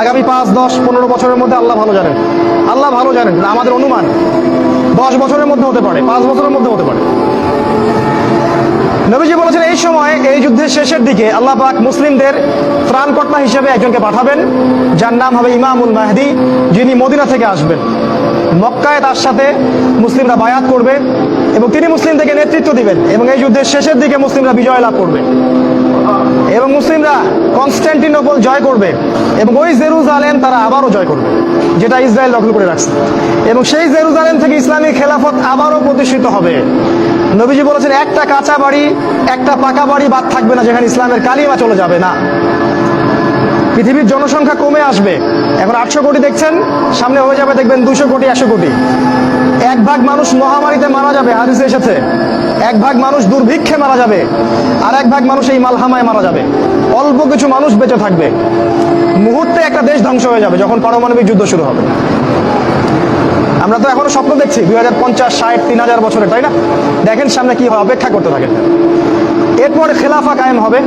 আগামী পাঁচ, দশ, পনেরো বছরের মধ্যে আল্লাহ ভালো জানেন। আল্লাহ ভালো জানেন আমাদের অনুমান। দশ বছরের মধ্যে হতে পারে, পাঁচ বছরের মধ্যে হতে পারে। নবীজি বলেছেন, এই সময়, এই যুদ্ধের শেষের দিকে আল্লাহ পাক মুসলিমদের ত্রাণকর্তা হিসেবে একজনকে পাঠাবেন, যার নাম হবে ইমামুল মাহদি, যিনি মদিনা থেকে আসবেন। মক্কায় তার সাথে মুসলিমরা বায়াত করবে এবং তিনি মুসলিমদেরকে নেতৃত্ব দিবেন এবং এই যুদ্ধের শেষের দিকে মুসলিমরা বিজয় লাভ করবে। কনস্ট্যান্টিনোপল জয় করবে এবং ওই জেরুজালেম তারা আবারও জয় করবে, যেটা ইসরায়েল দখল করে রাখছে। এবং সেই জেরুজালেম থেকে ইসলামী খেলাফত আবারও প্রতিষ্ঠিত হবে। নবীজি বলেছেন, একটা কাঁচা বাড়ি, একটা পাকা বাড়ি বাদ থাকবে না, যেখানে ইসলামের কালিমা চলে যাবে না। পৃথিবীর জনসংখ্যা কমে আসবে। এখন আটশো কোটি দেখছেন, সামনে হয়ে যাবে দেখবেন দুশো কোটি, একশো কোটি। এক ভাগ মানুষ মহামারীতে মারা যাবে, হাদিসে এসেছে। এক ভাগ মানুষ দুর্ভিক্ষে মারা যাবে, আর এক ভাগ মানুষ এই মালহামায় মারা যাবে। অল্প কিছু মানুষ বেঁচে থাকবে। মুহূর্তে একটা দেশ ধ্বংস হয়ে যাবে যখন পারমাণবিক যুদ্ধ শুরু হবে। আমরা তো এখনও স্বপ্ন দেখছি, দুই হাজার পঞ্চাশ, ষাট, তিন হাজার বছরে তাই না? দেখেন সামনে কি হয় অপেক্ষা করতে থাকেন। এরপর খেলাফা কায়েম হবে।